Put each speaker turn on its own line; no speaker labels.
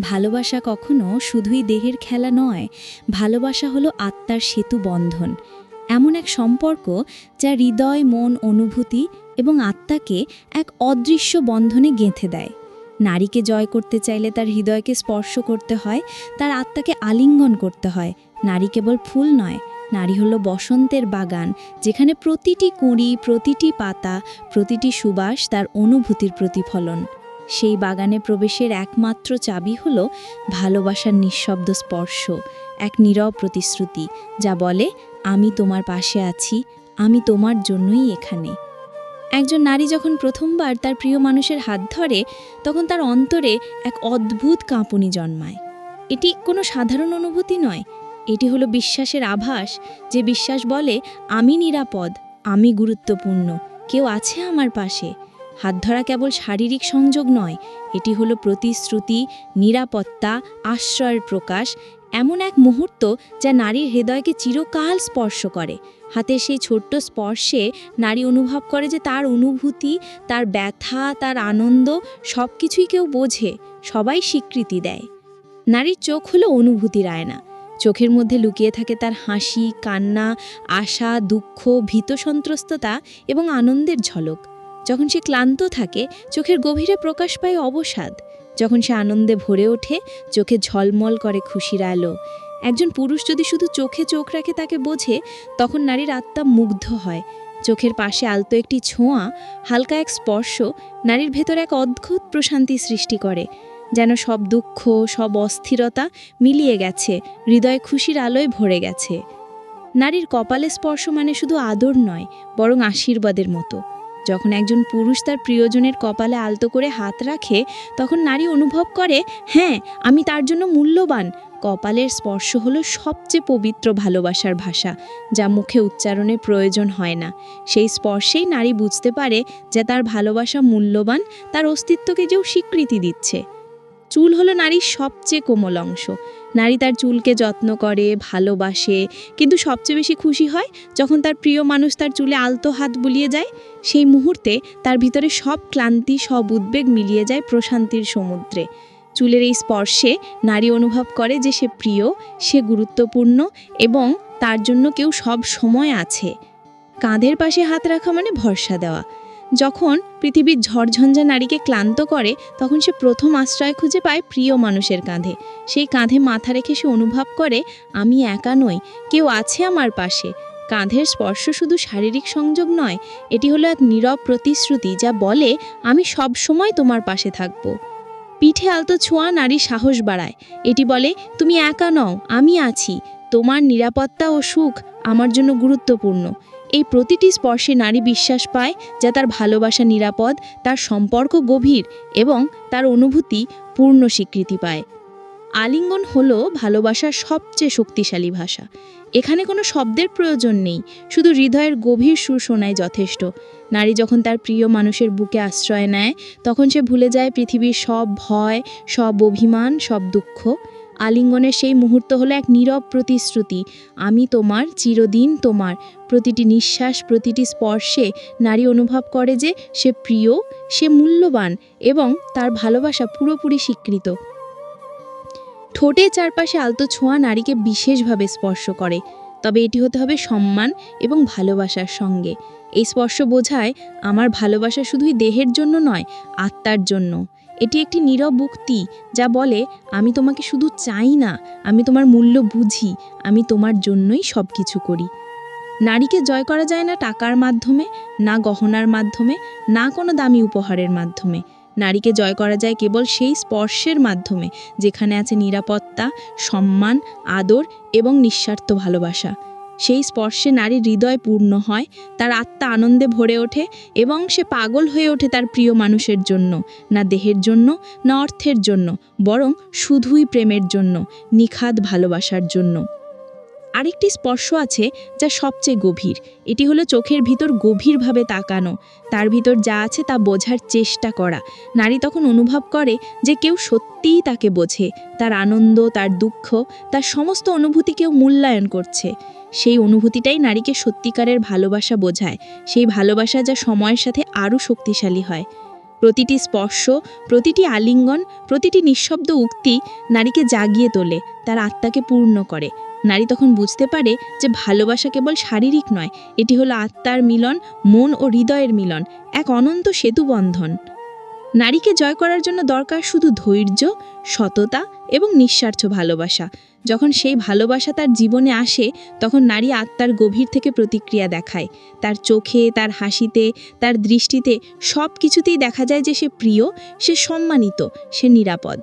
ভালোবাসা কখনো শুধুই দেহের খেলা নয়, ভালোবাসা হলো আত্মার সেতু বন্ধন। এমন এক সম্পর্ক যা হৃদয়, মন, অনুভূতি এবং আত্মাকে এক অদৃশ্য বন্ধনে গেঁথে দেয়। নারীকে জয় করতে চাইলে তার হৃদয়কে স্পর্শ করতে হয়, তার আত্মাকে আলিঙ্গন করতে হয়। নারী কেবল ফুল নয়, নারী হলো বসন্তের বাগান, যেখানে প্রতিটি কুঁড়ি, প্রতিটি পাতা, প্রতিটি সুবাস তার অনুভূতির প্রতিফলন। সেই বাগানে প্রবেশের একমাত্র চাবি হল ভালোবাসার নিঃশব্দ স্পর্শ, এক নীরব প্রতিশ্রুতি, যা বলে, আমি তোমার পাশে আছি, আমি তোমার জন্যই এখানে। একজন নারী যখন প্রথমবার তার প্রিয় মানুষের হাত ধরে, তখন তার অন্তরে এক অদ্ভুত কাঁপুনি জন্মায়। এটি কোনো সাধারণ অনুভূতি নয়, এটি হলো বিশ্বাসের আভাস, যে বিশ্বাস বলে, আমি নিরাপদ, আমি গুরুত্বপূর্ণ, কেউ আছে আমার পাশে। হাত ধরা কেবল শারীরিক সংযোগ নয়, এটি হলো প্রতিশ্রুতি, নিরাপত্তা, আশ্রয়ের প্রকাশ, এমন এক মুহূর্ত যা নারীর হৃদয়কে চিরকাল স্পর্শ করে। হাতের সেই ছোট্ট স্পর্শে নারী অনুভব করে যে তার অনুভূতি, তার ব্যথা, তার আনন্দ সব কিছুই কেউ বোঝে, সবাই স্বীকৃতি দেয়। নারীর চোখ হলো অনুভূতির আয়না। চোখের মধ্যে লুকিয়ে থাকে তার হাসি, কান্না, আশা, দুঃখ ভীত সন্ত্রস্ততা এবং আনন্দের ঝলক। যখন সে ক্লান্ত থাকে, চোখের গভীরে প্রকাশ পায় অবসাদ। যখন সে আনন্দে ভরে ওঠে, চোখে ঝলমল করে খুশির আলো। একজন পুরুষ যদি শুধু চোখে চোখ রাখে তাকে বোঝে, তখন নারীর আত্মা মুগ্ধ হয়। চোখের পাশে আলতো একটি ছোঁয়া, হালকা এক স্পর্শ, নারীর ভেতর এক অদ্ভুত প্রশান্তি সৃষ্টি করে, যেন সব দুঃখ, সব অস্থিরতা মিলিয়ে গেছে, হৃদয় খুশির আলোয় ভরে গেছে। নারীর কপালে স্পর্শ মানে শুধু আদর নয়, বরং আশীর্বাদের মতো। যখন একজন পুরুষ তার প্রিয়জনের কপালে আলতো করে হাত রাখে, তখন নারী অনুভব করে হ্যাঁ আমি তার জন্য মূল্যবান। কপালের স্পর্শ হলো সবচেয়ে পবিত্র ভালোবাসার ভাষা, যা মুখে উচ্চারণের প্রয়োজন হয় না। সেই স্পর্শেই নারী বুঝতে পারে যে তার ভালোবাসা মূল্যবান, তার অস্তিত্বকে যেও স্বীকৃতি দিচ্ছে। চুল হলো নারীর সবচেয়ে কোমল অংশ। নারী তার চুলকে যত্ন করে, ভালোবাসে, কিন্তু সবচেয়ে বেশি খুশি হয় যখন তার প্রিয় মানুষ তার চুলে আলতো হাত বুলিয়ে যায়। সেই মুহূর্তে তার ভিতরে সব ক্লান্তি, সব উদ্বেগ মিলিয়ে যায় প্রশান্তির সমুদ্রে। চুলের এই স্পর্শে নারী অনুভব করে যে সে প্রিয়, সে গুরুত্বপূর্ণ এবং তার জন্য কেউ সব সময় আছে। কাঁধের পাশে হাত রাখা মানে ভরসা দেওয়া। যখন পৃথিবীর ঝড়ঝঞ্ঝা নারীকে ক্লান্ত করে, তখন সে প্রথম আশ্রয় খুঁজে পায় প্রিয় মানুষের কাঁধে। সেই কাঁধে মাথা রেখে সে অনুভব করে, আমি একা নই, কেউ আছে আমার পাশে। কাঁধের স্পর্শ শুধু শারীরিক সংযোগ নয়, এটি হলো এক নীরব প্রতিশ্রুতি যা বলে, আমি সব সময় তোমার পাশে থাকব। পিঠে আলতো ছোঁয়া নারী সাহস বাড়ায়। এটি বলে, তুমি একা নও, আমি আছি। তোমার নিরাপত্তা ও সুখ আমার জন্য গুরুত্বপূর্ণ। এই প্রতিটি স্পর্শে নারী বিশ্বাস পায় যা তার ভালোবাসা নিরাপদ, তার সম্পর্ক গভীর এবং তার অনুভূতি পূর্ণ স্বীকৃতি পায়। আলিঙ্গন হলো ভালোবাসার সবচেয়ে শক্তিশালী ভাষা। এখানে কোনো শব্দের প্রয়োজন নেই, শুধু হৃদয়ের গভীর সুর শোনায় যথেষ্ট। নারী যখন তার প্রিয় মানুষের বুকে আশ্রয় নেয়, তখন সে ভুলে যায় পৃথিবীর সব ভয়, সব অভিমান, সব দুঃখ। আলিঙ্গনের সেই মুহূর্ত হলো এক নীরব প্রতিশ্রুতি। আমি তোমার, চিরদিন তোমার। প্রতিটি নিঃশ্বাস, প্রতিটি স্পর্শে নারী অনুভব করে যে সে প্রিয়, সে মূল্যবান এবং তার ভালোবাসা পুরোপুরি স্বীকৃত। ঠোঁটে চারপাশে আলতো ছোঁয়া নারীকে বিশেষভাবে স্পর্শ করে। তবে এটি হতে হবে সম্মান এবং ভালোবাসার সঙ্গে। এই স্পর্শ বোঝায়, আমার ভালোবাসা শুধুই দেহের জন্য নয়, আত্মার জন্য। এটি একটি নীরব উক্তি যা বলে, আমি তোমাকে শুধু চাই না, আমি তোমার মূল্য বুঝি, আমি তোমার জন্যই সব কিছু করি। নারীকে জয় করা যায় না টাকার মাধ্যমে, না গহনার মাধ্যমে, না কোনো দামি উপহারের মাধ্যমে। নারীকে জয় করা যায় কেবল সেই স্পর্শের মাধ্যমে, যেখানে আছে নিরাপত্তা, সম্মান, আদর এবং নিঃস্বার্থ ভালোবাসা। সেই স্পর্শে নারীর হৃদয় পূর্ণ হয়, তার আত্মা আনন্দে ভরে ওঠে এবং সে পাগল হয়ে ওঠে তার প্রিয় মানুষের জন্য, না দেহের জন্য, না অর্থের জন্য, বরং শুধুই প্রেমের জন্য, নিখাদ ভালোবাসার জন্য। আরেকটি স্পর্শ আছে যা সবচেয়ে গভীর। এটি হলো চোখের ভিতর গভীরভাবে তাকানো। তার ভিতর যা আছে তা বোঝার চেষ্টা করা। নারী তখন অনুভব করে যে কেউ সত্যিই তাকে বোঝে। তার আনন্দ, তার দুঃখ, তার সমস্ত অনুভূতি কেউ মূল্যায়ন করছে। সেই অনুভূতিটাই নারীকে সত্যিকারের ভালোবাসা বোঝায়। সেই ভালোবাসা যা সময়ের সাথে আরও শক্তিশালী হয়।
প্রতিটি স্পর্শ, প্রতিটি আলিঙ্গন, প্রতিটি নিঃশব্দ উক্তি নারীকে জাগিয়ে তোলে, তার আত্মাকে পূর্ণ করে। নারী তখন বুঝতে পারে যে ভালোবাসা কেবল শারীরিক নয়, এটি হলো আত্মার মিলন, মন ও হৃদয়ের মিলন, এক অনন্ত সেতুবন্ধন। নারীকে জয় করার জন্য দরকার শুধু ধৈর্য, সততা এবং নিঃস্বার্থ ভালোবাসা। যখন সেই ভালোবাসা তার জীবনে আসে, তখন নারী আত্মার গভীর থেকে প্রতিক্রিয়া দেখায়। তার চোখে, তার হাসিতে, তার দৃষ্টিতে সব কিছুতেই দেখা যায় যে সে প্রিয়, সে সম্মানিত, সে নিরাপদ।